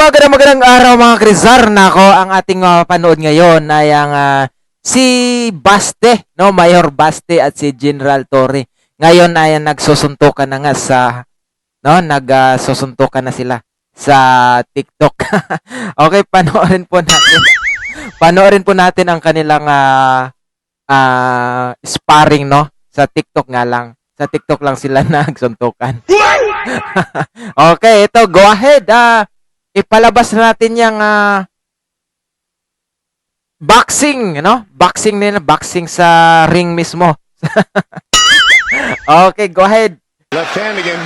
Magandang magandang araw mga Krizar. Nako, ang ating uh, panood ngayon ay ang ah, si Baste, no? Mayor Baste at si General Torre. Ngayon ay nagsusuntukan na nga sa no, nagsusuntukan na sila sa TikTok. okay, panoorin po natin. panoorin po natin ang kanilang ah, ah, sparring, no? Sa TikTok nga lang. Sa TikTok lang sila nagsuntukan. okay, ito, go ahead. Ah, ipalabas na natin yung ah, boxing, no? Boxing nila, boxing sa ring mismo. okay, go ahead. Left hand again.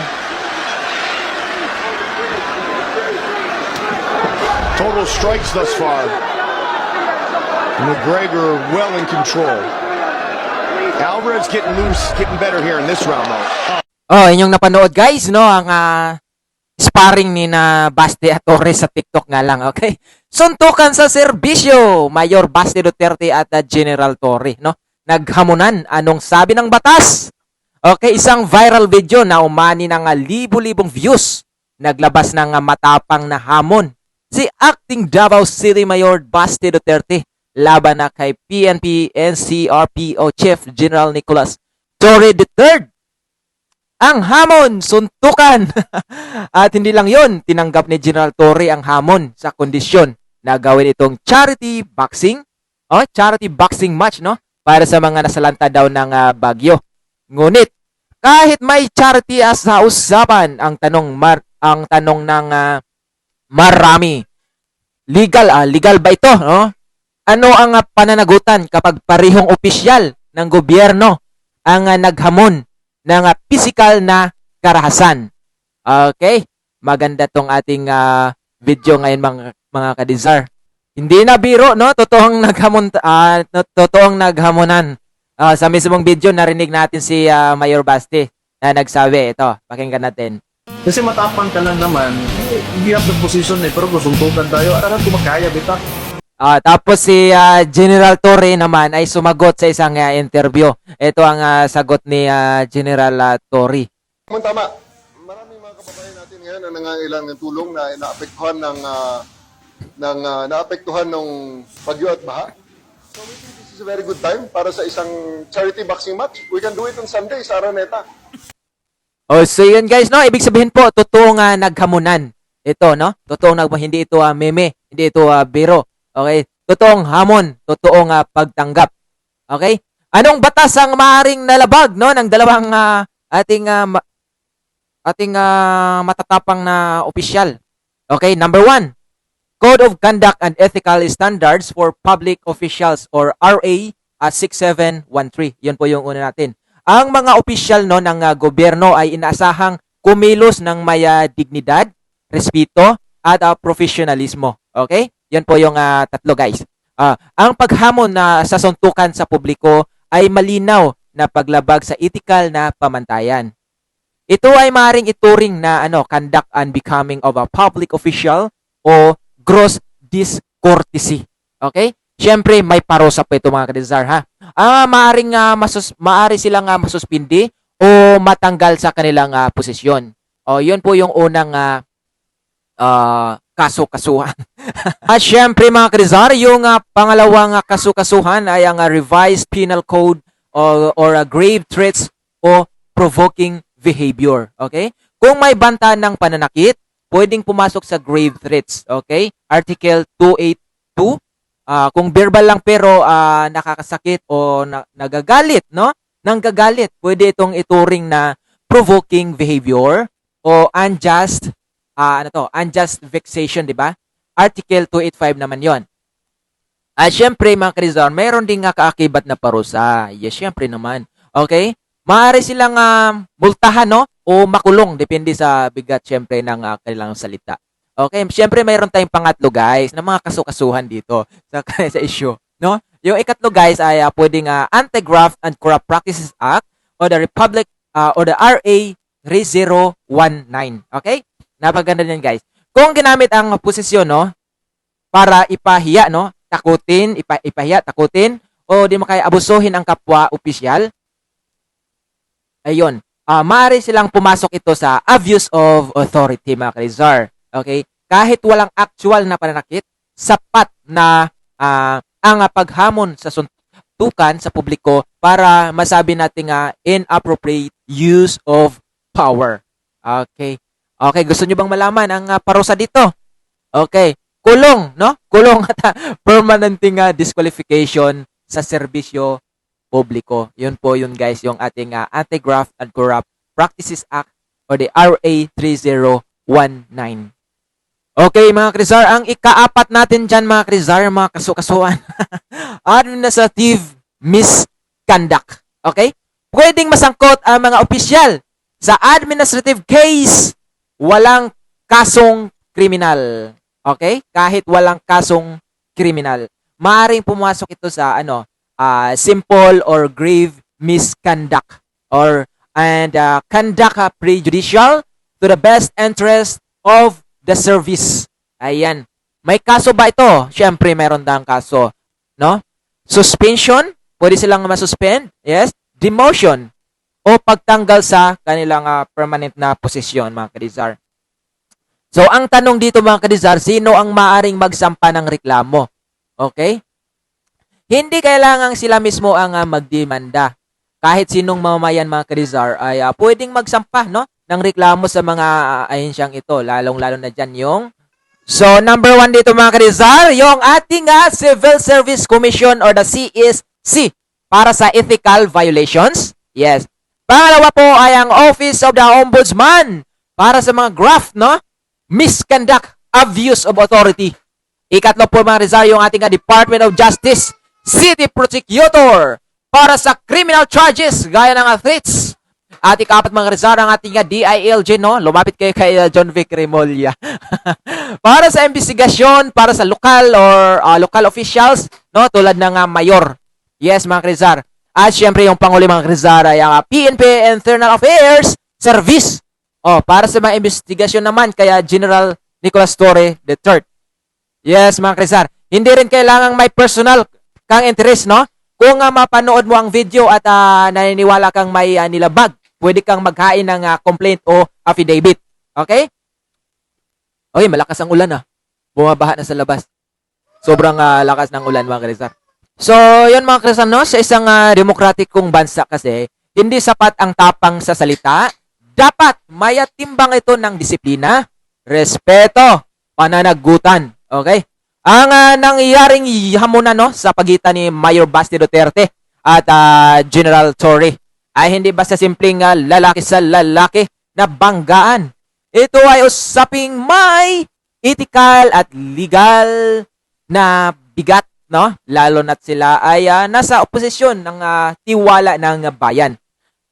Total strikes thus far. McGregor well in control. Alvarez getting loose, getting better here in this round though. Oh, inyong napanood guys, no? Ang ah, sparring ni na Baste at Torres sa TikTok nga lang, okay? Suntukan sa serbisyo, Mayor Baste Duterte at ah, General Torre, no? Naghamunan, anong sabi ng batas? Okay, isang viral video na umani ng ah, libu-libong views. Naglabas ng ah, matapang na hamon. Si acting Davao City Mayor Baste Duterte laban na kay PNP NCRPO Chief General Nicolas Torre III ang hamon, suntukan. At hindi lang yon, tinanggap ni General Torre ang hamon sa kondisyon na gawin itong charity boxing, oh, charity boxing match, no? Para sa mga nasalanta daw ng ah, bagyo. Ngunit, kahit may charity as sa usapan, ang tanong mar, ang tanong ng ah, marami, legal, ah, legal ba ito, no? Ano ang ah, pananagutan kapag parihong opisyal ng gobyerno ang ah, naghamon ng uh, physical na karahasan. Okay? Maganda tong ating ah, video ngayon mga mga kadizar. Hindi na biro, no? Totoong naghamon ah, no- totoong naghamonan. Ah, sa mismong video narinig natin si ah, Mayor Basti na nagsabi ito. Pakinggan natin. Kasi matapang ka lang naman, hindi have the position eh, pero kung tayo, aram kumakaya, bita. Ah, tapos si ah, General Torre naman ay sumagot sa isang ah, interview. Ito ang ah, sagot ni ah, General ah, Torre. Tama. Maraming mga kababayan natin ngayon na nangangailangan ng tulong na naapektuhan ng ah, ng ah, naapektuhan ng bagyo at baha. So we think this is a very good time para sa isang charity boxing match. We can do it on Sunday sa Araneta. Oh, so yun guys, no? Ibig sabihin po, totoo nga naghamunan. Ito, no? Totoong nag hindi ito ah, meme, hindi ito ah, biro. Okay? Totoong hamon, totoong ah, pagtanggap. Okay? Anong batas ang maaring nalabag, no? Ng dalawang ah, ating ma- ating ah, matatapang na opisyal. Okay, number one, Code of Conduct and Ethical Standards for Public Officials or RA ah, 6713. Yun po yung una natin. Ang mga opisyal no ng ah, gobyerno ay inaasahang kumilos ng may dignidad, respeto at ah, professionalismo. Okay? Yan po yung ah, tatlo guys. Ah, ang paghamon na sa suntukan sa publiko ay malinaw na paglabag sa ethical na pamantayan. Ito ay maaaring ituring na ano, conduct unbecoming of a public official o gross discourtesy. Okay? Siyempre, may parusa pa ito mga kadizar ha. Ah, maaring nga masus maari silang nga masuspindi o matanggal sa kanilang ah, posisyon. O, yun po yung unang ah, ah, kaso-kasuhan. At syempre mga kadizar, yung ah, pangalawang ah, kaso-kasuhan ay ang ah, revised penal code or, or ah, grave threats o provoking behavior. Okay? Kung may banta ng pananakit, pwedeng pumasok sa grave threats. Okay? Article 282 Ah, kung verbal lang pero ah, nakakasakit o na- nagagalit, no? Nanggagalit, pwede itong ituring na provoking behavior o unjust ah, ano to, unjust vexation, di ba? Article 285 naman 'yon. At syempre, mga Krizar, meron din nga kaakibat na parusa. Yes, syempre naman. Okay? Maaari silang ah, multahan, no? O makulong, depende sa bigat, syempre, ng ah, kanilang salita. Okay, syempre mayroon tayong pangatlo guys na mga kasukasuhan dito sa sa issue, no? Yung ikatlo guys ay uh, pwedeng uh, Anti-Graft and Corrupt Practices Act or the Republic uh, or the RA 3019. Okay? Napaganda niyan guys. Kung ginamit ang posisyon no para ipahiya no, takutin, ipa, ipahiya, takutin o di makaya abusuhin ang kapwa opisyal, ayun, ah maaari silang pumasok ito sa abuse of authority mga Kalizar. Okay? kahit walang actual na pananakit, sapat na ah, ang paghamon sa suntukan sa publiko para masabi natin nga inappropriate use of power. Okay. Okay, gusto nyo bang malaman ang ah, parusa dito? Okay. Kulong, no? Kulong at ah, permanenting ah, disqualification sa serbisyo publiko. Yun po yun guys, yung ating ah, Anti-Graft and Corrupt Practices Act or the RA 3019. Okay mga Krizar, ang ikaapat natin dyan mga Krizar, mga kasukasuan. Administrative misconduct. Okay? Pwedeng masangkot ang mga opisyal sa administrative case, walang kasong kriminal. Okay? Kahit walang kasong kriminal. Maaring pumasok ito sa ano, ah, simple or grave misconduct or and uh, conduct uh, prejudicial to the best interest of the service. Ayan. May kaso ba ito? Siyempre, meron daang kaso. No? Suspension, pwede silang masuspend. Yes. Demotion, o pagtanggal sa kanilang ah, permanent na posisyon, mga kadizar. So, ang tanong dito, mga kadizar, sino ang maaring magsampa ng reklamo? Okay? Hindi kailangang sila mismo ang ah, magdemanda. Kahit sinong mamamayan, mga kadizar, ay ah, pwedeng magsampa, no? ng reklamo sa mga uh, ahensyang ito, lalong-lalo na dyan yung So, number one dito mga kadizar, yung ating ah, Civil Service Commission or the CSC para sa ethical violations. Yes. Pangalawa po ay ang Office of the Ombudsman para sa mga graft, no? Misconduct, abuse of authority. Ikatlo po mga kadizar, yung ating Department of Justice City Prosecutor para sa criminal charges gaya ng threats, at ikapat mga Rizal, ang ating DILG, no? Lumapit kayo kay uh, John Vic Remolla. para sa investigasyon, para sa lokal or uh, local officials, no? Tulad ng uh, mayor. Yes, mga Rizal. At syempre, yung Pangulo mga Rizal ay ang uh, PNP Internal Affairs Service. Oh, para sa mga investigasyon naman, kaya General Nicolas Torre III. Yes, mga Rizal. Hindi rin kailangang may personal kang interest, no? Kung uh, mapanood mo ang video at uh, naniniwala kang may uh, nilabag pwede kang maghain ng uh, complaint o affidavit. Okay? Okay, malakas ang ulan ah. Bumabaha na sa labas. Sobrang uh, lakas ng ulan mga karisar. So, yun mga karisar, no? Sa isang uh, demokratikong bansa kasi, hindi sapat ang tapang sa salita. Dapat mayatimbang ito ng disiplina, respeto, pananagutan. Okay? Ang uh, nangyaring hamunan no, sa pagitan ni Mayor Basti Duterte at uh, General Torre ay hindi basta simpleng uh, lalaki sa lalaki na banggaan. Ito ay usaping may ethical at legal na bigat, no? Lalo na't sila ay uh, nasa oposisyon ng uh, tiwala ng bayan.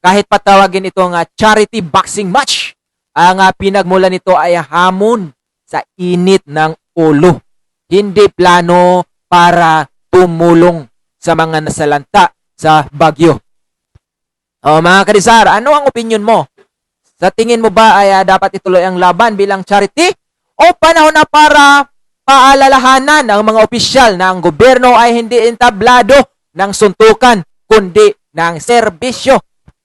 Kahit patawagin itong uh, charity boxing match, ang uh, pinagmula nito ay hamon sa init ng ulo. Hindi plano para tumulong sa mga nasalanta sa bagyo. Oh, mga Karisar, ano ang opinion mo? Sa tingin mo ba ay uh, dapat ituloy ang laban bilang charity? O panahon na para paalalahanan ng mga opisyal na ang gobyerno ay hindi entablado ng suntukan, kundi ng serbisyo?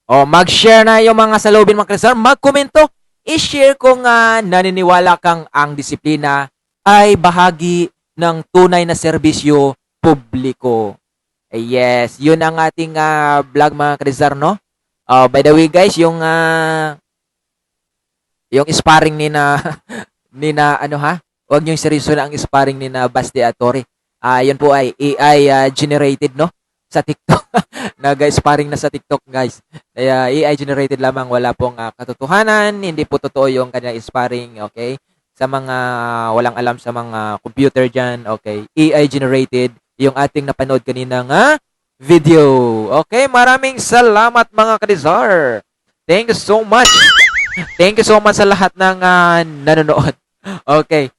O mag-share na yung mga salubin mga Karisar, mag-komento, i-share kung uh, naniniwala kang ang disiplina ay bahagi ng tunay na serbisyo publiko. Eh, yes, yun ang ating uh, vlog mga Karizar, no? Uh, by the way guys, yung uh, yung sparring ni na ni na ano ha? Huwag niyo seryoso na ang sparring ni na Basti Atori. Ah, uh, yun po ay AI uh, generated no sa TikTok. Nag-sparring na sa TikTok guys. Kaya AI generated lamang, wala pong uh, katotohanan, hindi po totoo yung kanya sparring, okay? Sa mga walang alam sa mga computer diyan, okay? AI generated yung ating napanood kanina nga video. Okay, maraming salamat mga kadizar. Thank you so much. Thank you so much sa lahat ng uh, nanonood. Okay.